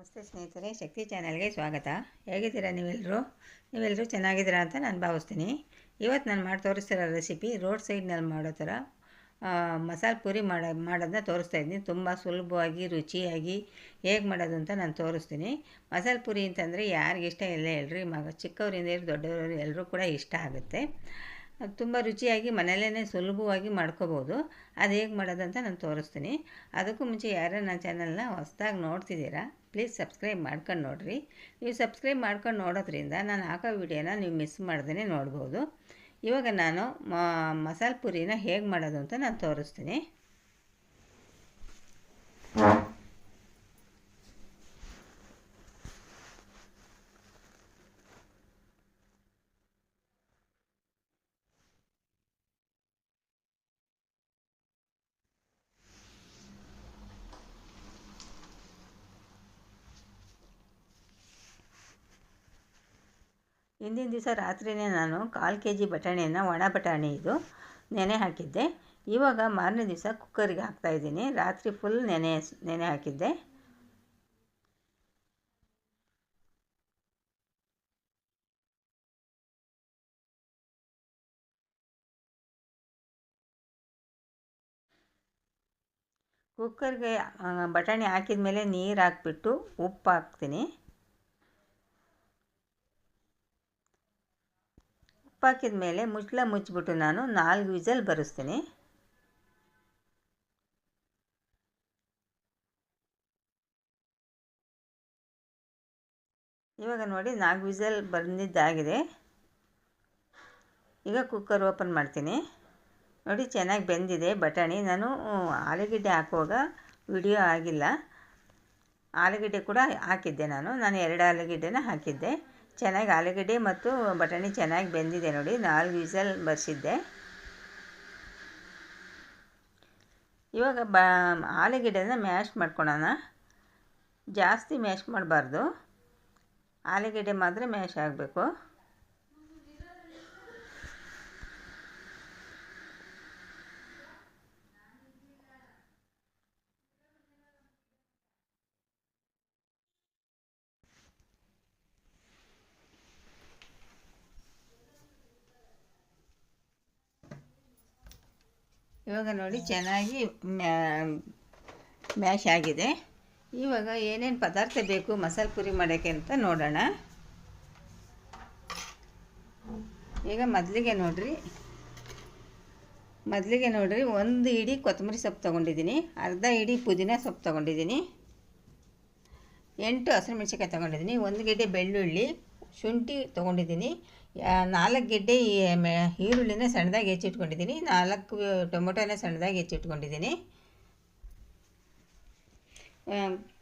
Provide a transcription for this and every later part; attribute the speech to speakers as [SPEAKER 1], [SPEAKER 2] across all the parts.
[SPEAKER 1] ನಮಸ್ತೆ ಸ್ನೇಹಿತರೆ, ಶಕ್ತಿ ಚಾನಲ್ಗೆ ಸ್ವಾಗತ. ಹೇಗಿದ್ದೀರಾ ನೀವೆಲ್ಲರೂ ನೀವೆಲ್ಲರೂ ಚೆನ್ನಾಗಿದ್ದೀರಾ ಅಂತ ನಾನು ಭಾವಿಸ್ತೀನಿ. ಇವತ್ತು ನಾನು ಮಾಡಿ ತೋರಿಸ್ತಿರೋ ರೆಸಿಪಿ ರೋಡ್ ಸೈಡ್ನಲ್ಲಿ ಮಾಡೋ ಥರ ಮಸಾಲೆ ಪೂರಿ ಮಾಡೋ ಮಾಡೋದನ್ನ ತೋರಿಸ್ತಾ ಇದ್ದೀನಿ. ತುಂಬ ಸುಲಭವಾಗಿ, ರುಚಿಯಾಗಿ ಹೇಗೆ ಮಾಡೋದು ಅಂತ ನಾನು ತೋರಿಸ್ತೀನಿ. ಮಸಾಲೆ ಪೂರಿ ಅಂತಂದರೆ ಯಾರಿಗಿಷ್ಟ ಇಲ್ಲ ಹೇಳ್ರಿ ಮಗ ಚಿಕ್ಕವರಿಂದ ಹೇಳಿ ದೊಡ್ಡವರು ಎಲ್ಲರೂ ಕೂಡ ಇಷ್ಟ ಆಗುತ್ತೆ. ಅದು ತುಂಬ ರುಚಿಯಾಗಿ ಮನೆಯಲ್ಲೇ ಸುಲಭವಾಗಿ ಮಾಡ್ಕೋಬೋದು. ಅದು ಹೇಗೆ ಮಾಡೋದಂತ ನಾನು ತೋರಿಸ್ತೀನಿ. ಅದಕ್ಕೂ ಮುಂಚೆ ಯಾರ್ಯಾರು ನನ್ನ ಚಾನಲ್ನ ಹೊಸ್ದಾಗಿ ನೋಡ್ತಿದ್ದೀರಾ ಪ್ಲೀಸ್ ಸಬ್ಸ್ಕ್ರೈಬ್ ಮಾಡ್ಕೊಂಡು ನೋಡಿರಿ. ನೀವು ಸಬ್ಸ್ಕ್ರೈಬ್ ಮಾಡ್ಕೊಂಡು ನೋಡೋದ್ರಿಂದ ನಾನು ಹಾಕೋ ವಿಡಿಯೋನ ನೀವು ಮಿಸ್ ಮಾಡ್ದೇ ನೋಡ್ಬೋದು. ಇವಾಗ ನಾನು ಮಸಾಲೆ ಪುರಿನ ಹೇಗೆ ಮಾಡೋದು ಅಂತ ನಾನು ತೋರಿಸ್ತೀನಿ. ಹಿಂದಿನ ದಿವಸ ರಾತ್ರಿಯೇ ನಾನು ಕಾಲು ಕೆ ಜಿ ಬಟಾಣಿಯನ್ನು ಒಣ ಬಟಾಣಿ ಇದು ನೆನೆ ಹಾಕಿದ್ದೆ. ಇವಾಗ ಮಾರನೇ ದಿವಸ ಕುಕ್ಕರಿಗೆ ಹಾಕ್ತಾಯಿದ್ದೀನಿ ರಾತ್ರಿ ಫುಲ್ ನೆನೆ ನೆನೆ ಹಾಕಿದ್ದೆ. ಕುಕ್ಕರ್ಗೆ ಬಟಾಣಿ ಹಾಕಿದ ಮೇಲೆ ನೀರು ಹಾಕ್ಬಿಟ್ಟು ಉಪ್ಪು ಹಾಕ್ತೀನಿ. ಉಪ್ಪು ಹಾಕಿದ ಮೇಲೆ ಮುಚ್ಚಳ ಮುಚ್ಚಿಬಿಟ್ಟು ನಾನು ನಾಲ್ಕು ವಿಸಲ್ ಬರೆಸ್ತೀನಿ. ಇವಾಗ ನೋಡಿ ನಾಲ್ಕು ವಿಸಲ್ ಬಂದಿದ್ದಾಗಿದೆ. ಈಗ ಕುಕ್ಕರ್ ಓಪನ್ ಮಾಡ್ತೀನಿ. ನೋಡಿ ಚೆನ್ನಾಗಿ ಬೆಂದಿದೆ ಬಟಾಣಿ. ನಾನು ಆಲೂಗಡ್ಡೆ ಹಾಕುವಾಗ ವಿಡಿಯೋ ಆಗಿಲ್ಲ. ಆಲೂಗಡ್ಡೆ ಕೂಡ ಹಾಕಿದ್ದೆ ನಾನು. ನಾನು ಎರಡು ಆಲೂಗಡ್ಡೆನ ಹಾಕಿದ್ದೆ. ಚೆನ್ನಾಗಿ ಆಲೂಗಡ್ಡೆ ಮತ್ತು ಬಟಾಣಿ ಚೆನ್ನಾಗಿ ಬೆಂದಿದೆ ನೋಡಿ, ನಾಲ್ಕು ವಿಸಲ್ ಬರ್ಸಿದ್ದೆ. ಇವಾಗ ಬ, ಆಲೂಗಡ್ಡೆನ ಮ್ಯಾಶ್ ಮಾಡ್ಕೊಳೋಣ. ಜಾಸ್ತಿ ಮ್ಯಾಶ್ ಮಾಡಬಾರ್ದು. ಆಲೂಗಡ್ಡೆ ಮಾತ್ರ ಮ್ಯಾಶ್ ಆಗಬೇಕು. ಇವಾಗ ನೋಡಿ ಚೆನ್ನಾಗಿ ಮ್ಯಾಶ್ ಆಗಿದೆ. ಇವಾಗ ಏನೇನು ಪದಾರ್ಥ ಬೇಕು, ಮಸಾಲೆ ಪುರಿ ಮಾಡೋಕ್ಕೆ ಅಂತ ನೋಡೋಣ. ಈಗ ಮೊದಲಿಗೆ ನೋಡಿರಿ. ಮೊದಲಿಗೆ ನೋಡಿರಿ, ಒಂದು ಇಡಿ ಕೊತ್ತಂಬರಿ ಸೊಪ್ಪು ತೊಗೊಂಡಿದ್ದೀನಿ. ಅರ್ಧ ಇಡಿ ಪುದೀನ ಸೊಪ್ಪು ತೊಗೊಂಡಿದ್ದೀನಿ. ಎಂಟು ಹಸಿರು ಮೆಣಸಿನ್ಕಾಯಿ ತೊಗೊಂಡಿದ್ದೀನಿ. ಒಂದು ಗೆಡ್ಡೆ ಬೆಳ್ಳುಳ್ಳಿ ಶುಂಠಿ ತೊಗೊಂಡಿದ್ದೀನಿ. ನಾಲ್ಕು ಗೆಡ್ಡೆ ಈರುಳ್ಳಿನ ಸಣ್ಣದಾಗಿ ಹೆಚ್ಚಿಟ್ಕೊಂಡಿದ್ದೀನಿ. ನಾಲ್ಕು ಟೊಮೊಟೊನ ಸಣ್ಣದಾಗಿ ಹೆಚ್ಚಿಟ್ಕೊಂಡಿದ್ದೀನಿ.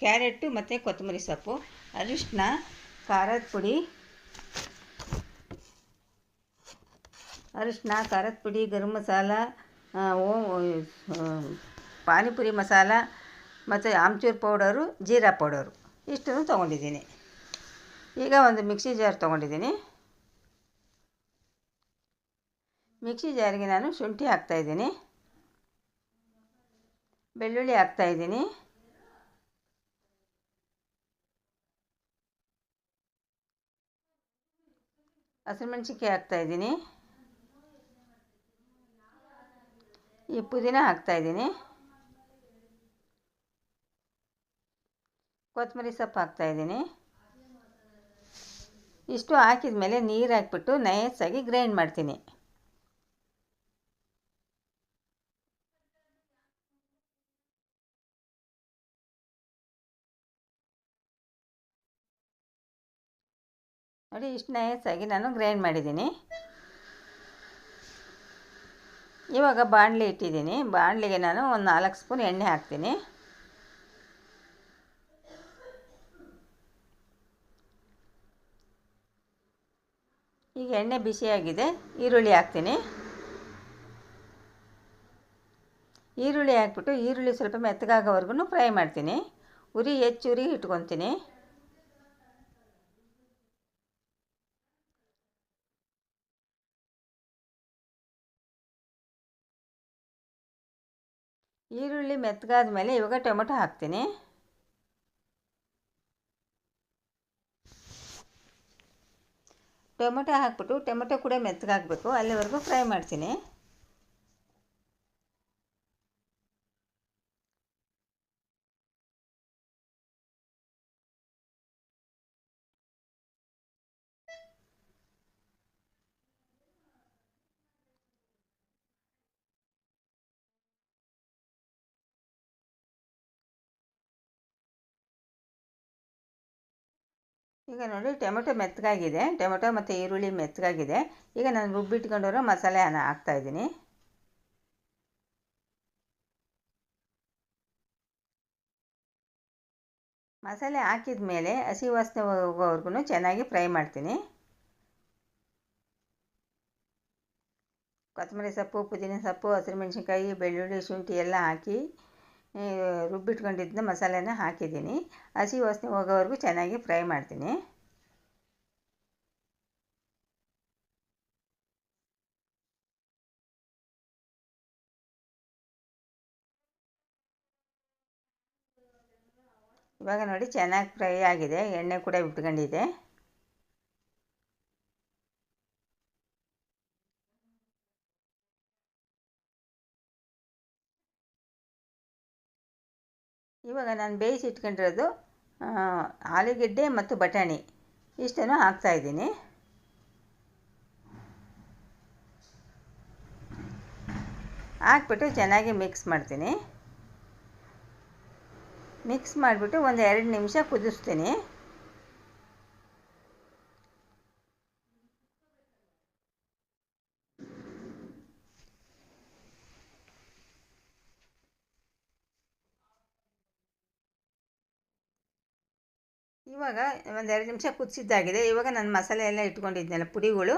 [SPEAKER 1] ಕ್ಯಾರೆಟು ಮತ್ತು ಕೊತ್ತಂಬರಿ ಸೊಪ್ಪು. ಅರಿಶಿನ ಖಾರದ ಪುಡಿ. ಅರಿಶಿನ ಖಾರದ ಪುಡಿ, ಗರಂ ಮಸಾಲ ಓ ಪಾನಿಪುರಿ ಮಸಾಲ ಮತ್ತು ಆಮ್ಚೂರು ಪೌಡರು, ಜೀರಾ ಪೌಡರು. ಇಷ್ಟನ್ನು ತೊಗೊಂಡಿದ್ದೀನಿ. ಈಗ ಒಂದು ಮಿಕ್ಸಿ ಜಾರ್ ತೊಗೊಂಡಿದ್ದೀನಿ. ಮಿಕ್ಸಿ ಜಾರಿಗೆ ನಾನು ಶುಂಠಿ ಹಾಕ್ತಾಯಿದ್ದೀನಿ ಬೆಳ್ಳುಳ್ಳಿ ಹಾಕ್ತಾಯಿದ್ದೀನಿ ಹಸಿಮೆಣ್ಸಿನ್ಕಾಯಿ ಹಾಕ್ತಾಯಿದ್ದೀನಿ ಈ ಪುದೀನ ಹಾಕ್ತಾಯಿದ್ದೀನಿ ಕೊತ್ತಂಬರಿ ಸೊಪ್ಪು ಹಾಕ್ತಾಯಿದ್ದೀನಿ ಇಷ್ಟು ಹಾಕಿದ ಮೇಲೆ ನೀರು ಹಾಕಿಬಿಟ್ಟು ನೈಸಾಗಿ ಗ್ರೈಂಡ್ ಮಾಡ್ತೀನಿ. ನೋಡಿ, ಇಷ್ಟು ನೈಸಾಗಿ ನಾನು ಗ್ರೈಂಡ್ ಮಾಡಿದ್ದೀನಿ. ಇವಾಗ ಬಾಣಲಿ ಇಟ್ಟಿದ್ದೀನಿ. ಬಾಣಲಿಗೆ ನಾನು ಒಂದು ನಾಲ್ಕು ಸ್ಪೂನ್ ಎಣ್ಣೆ ಹಾಕ್ತೀನಿ. ಈಗ ಎಣ್ಣೆ ಬಿಸಿಯಾಗಿದೆ. ಈರುಳ್ಳಿ ಹಾಕ್ತೀನಿ. ಈರುಳ್ಳಿ ಹಾಕ್ಬಿಟ್ಟು ಈರುಳ್ಳಿ ಸ್ವಲ್ಪ ಮೆತ್ತಗಾಗೋವರೆಗೂ ಫ್ರೈ ಮಾಡ್ತೀನಿ. ಉರಿ ಹೆಚ್ಚು ಉರಿ ಇಟ್ಕೊತೀನಿ. ಈರುಳ್ಳಿ ಮೆತ್ತಗಾದ ಮೇಲೆ ಇವಾಗ ಟೊಮೆಟೊ ಹಾಕ್ತೀನಿ. ಟೊಮೆಟೊ ಹಾಕ್ಬಿಟ್ಟು ಟೊಮೆಟೊ ಕೂಡ ಮೆತ್ತಗಾಗಬೇಕು ಅಲ್ಲಿವರೆಗೂ ಫ್ರೈ ಮಾಡ್ತೀನಿ. ಈಗ ನೋಡಿ ಟೊಮೆಟೊ ಮೆತ್ತಗಾಗಿದೆ. ಟೊಮೆಟೊ ಮತ್ತು ಈರುಳ್ಳಿ ಮೆತ್ತಗಾಗಿದೆ. ಈಗ ನಾನು ರುಬ್ಬಿಟ್ಕೊಂಡಿರೋ ಮಸಾಲೆ ಹಾಕ್ತಾಯಿದ್ದೀನಿ ಮಸಾಲೆ ಹಾಕಿದ ಮೇಲೆ ಹಸಿ ವಾಸನೆ ಹೋಗೋವರೆಗೂ ಚೆನ್ನಾಗಿ ಫ್ರೈ ಮಾಡ್ತೀನಿ. ಕೊತ್ತಂಬರಿ ಸೊಪ್ಪು, ಪುದೀನ ಸೊಪ್ಪು, ಹಸಿರು ಮೆಣಸಿನ್ಕಾಯಿ, ಬೆಳ್ಳುಳ್ಳಿ, ಶುಂಠಿ ಎಲ್ಲ ಹಾಕಿ ರುಬ್ಬಿಟ್ಕೊಂಡಿದ್ದ ಮಸಾಲೆನ ಹಾಕಿದ್ದೀನಿ. ಹಸಿ ವಾಸನೆ ಹೋಗೋವರೆಗೂ ಚೆನ್ನಾಗಿ ಫ್ರೈ ಮಾಡ್ತೀನಿ. ಇವಾಗ ನೋಡಿ ಚೆನ್ನಾಗಿ ಫ್ರೈ ಆಗಿದೆ. ಎಣ್ಣೆ ಕೂಡ ಬಿಟ್ಕೊಂಡಿದೆ ಇವಾಗ ನಾನು ಬೇಯಿಸಿ ಇಟ್ಕೊಂಡಿರೋದು ಆಲೂಗೆಡ್ಡೆ ಮತ್ತು ಬಟಾಣಿ. ಇಷ್ಟನ್ನು ಹಾಕ್ತಾಯಿದ್ದೀನಿ ಹಾಕ್ಬಿಟ್ಟು ಚೆನ್ನಾಗಿ ಮಿಕ್ಸ್ ಮಾಡ್ತೀನಿ. ಮಿಕ್ಸ್ ಮಾಡಿಬಿಟ್ಟು ಒಂದು ಎರಡು ನಿಮಿಷ ಕುದಿಸ್ತೀನಿ. ಇವಾಗ ಒಂದೆರಡು ನಿಮಿಷ ಕುದಿಸಿದ್ದಾಗಿದೆ. ಇವಾಗ ನಾನು ಮಸಾಲೆ ಎಲ್ಲ ಇಟ್ಕೊಂಡಿದ್ನಲ್ಲ ಪುಡಿಗಳು.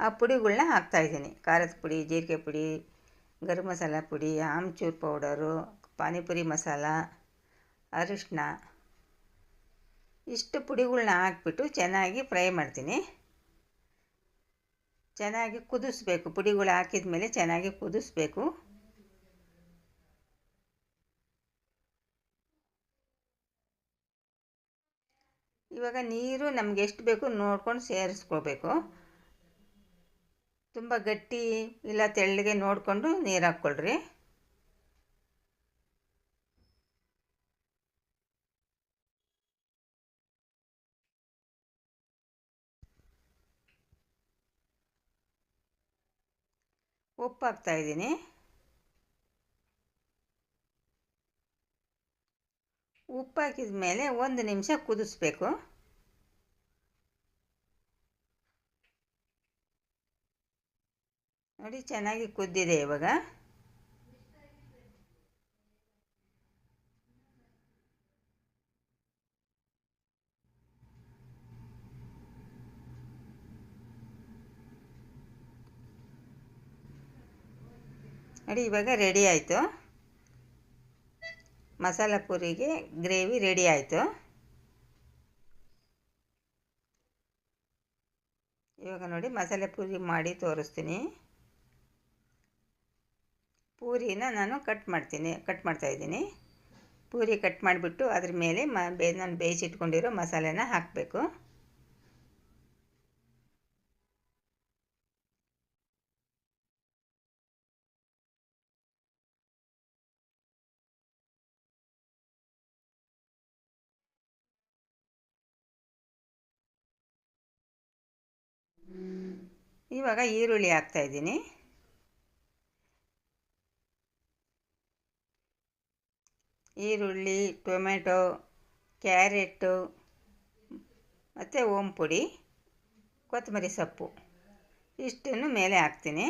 [SPEAKER 1] ಆ ಪುಡಿಗಳನ್ನ ಹಾಕ್ತಾಯಿದ್ದೀನಿ ಖಾರದ ಪುಡಿ, ಜೀರಿಗೆ ಪುಡಿ, ಗರಂ ಮಸಾಲ ಪುಡಿ, ಆಮ್ಚೂರ್ ಪೌಡರು, ಪಾನಿಪುರಿ ಮಸಾಲ ಅರಿಶಿನ ಇಷ್ಟು ಪುಡಿಗಳನ್ನ ಹಾಕ್ಬಿಟ್ಟು ಚೆನ್ನಾಗಿ ಫ್ರೈ ಮಾಡ್ತೀನಿ. ಚೆನ್ನಾಗಿ ಕುದಿಸ್ಬೇಕು. ಪುಡಿಗಳು ಹಾಕಿದ ಮೇಲೆ ಚೆನ್ನಾಗಿ ಕುದಿಸ್ಬೇಕು. ಇವಾಗ ನೀರು ನಮ್ಗೆ ಎಷ್ಟು ಬೇಕು ನೋಡ್ಕೊಂಡು ಸೇರಿಸ್ಕೋಬೇಕು. ತುಂಬ ಗಟ್ಟಿ ಇಲ್ಲ ತೆಳ್ಳಗೆ ನೋಡಿಕೊಂಡು ನೀರು ಹಾಕ್ಕೊಳ್ರಿ. ಉಪ್ಪು ಹಾಕ್ತಾಯಿದ್ದೀನಿ ಉಪ್ಪು ಹಾಕಿದ ಮೇಲೆ ಒಂದು ನಿಮಿಷ ಕುದಿಸ್ಬೇಕು. ನೋಡಿ, ಚೆನ್ನಾಗಿ ಕುದ್ದಿದೆ ಇವಾಗ. ನೋಡಿ, ಇವಾಗ ರೆಡಿ ಆಯಿತು. ಮಸಾಲ ಪೂರಿಗೆ ಗ್ರೇವಿ ರೆಡಿ ಆಯಿತು. ಇವಾಗ ನೋಡಿ, ಮಸಾಲೆ ಪೂರಿ ಮಾಡಿ ತೋರಿಸ್ತೀನಿ. ಪೂರಿನ ನಾನು ಕಟ್ ಮಾಡ್ತೀನಿ, ಕಟ್ ಮಾಡ್ತಾಯಿದ್ದೀನಿ ಪೂರಿ ಕಟ್ ಮಾಡಿಬಿಟ್ಟು ಅದ್ರ ಮೇಲೆ ಮ, ಬೇ, ನಾನು ಬೇಯಿಸಿಟ್ಕೊಂಡಿರೋ ಮಸಾಲೆನ ಹಾಕಬೇಕು. ಇವಾಗ ಈರುಳ್ಳಿ ಹಾಕ್ತಾಯಿದ್ದೀನಿ ಈರುಳ್ಳಿ, ಟೊಮೆಟೊ, ಕ್ಯಾರೆಟು, ಮತ್ತು ಓಂ ಪುಡಿ ಕೊತ್ತಂಬರಿ ಸೊಪ್ಪು. ಇಷ್ಟನ್ನು ಮೇಲೆ ಹಾಕ್ತೀನಿ.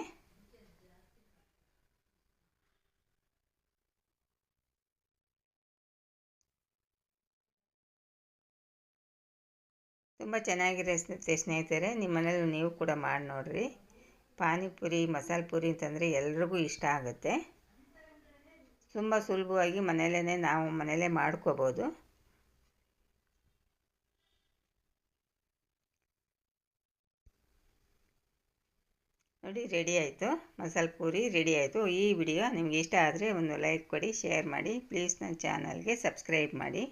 [SPEAKER 1] ತುಂಬ ಚೆನ್ನಾಗಿರುತ್ತೆ ಸ್ನೇಹಿತರೆ, ನಿಮ್ಮ ಮನೇಲಿ ನೀವು ಕೂಡ ಮಾಡಿ ನೋಡಿರಿ. ಪಾನಿಪುರಿ, ಮಸಾಲೆ ಪುರಿ ಅಂತಂದರೆ ಎಲ್ರಿಗೂ ಇಷ್ಟ ಆಗುತ್ತೆ. ತುಂಬ ಸುಲಭವಾಗಿ ಮನೆಯಲ್ಲೇ ನಾವು ಮನೆಯಲ್ಲೇ ಮಾಡ್ಕೋಬೋದು. ನೋಡಿ, ರೆಡಿ ಆಯಿತು. ಮಸಾಲೆ ಪೂರಿ ರೆಡಿ ಆಯಿತು. ಈ ವಿಡಿಯೋ ನಿಮಗೆ ಇಷ್ಟ ಆದರೆ ಒಂದು ಲೈಕ್ ಕೊಡಿ, ಶೇರ್ ಮಾಡಿ. ಪ್ಲೀಸ್ ನನ್ನ ಚಾನಲ್ಗೆ ಸಬ್ಸ್ಕ್ರೈಬ್ ಮಾಡಿ.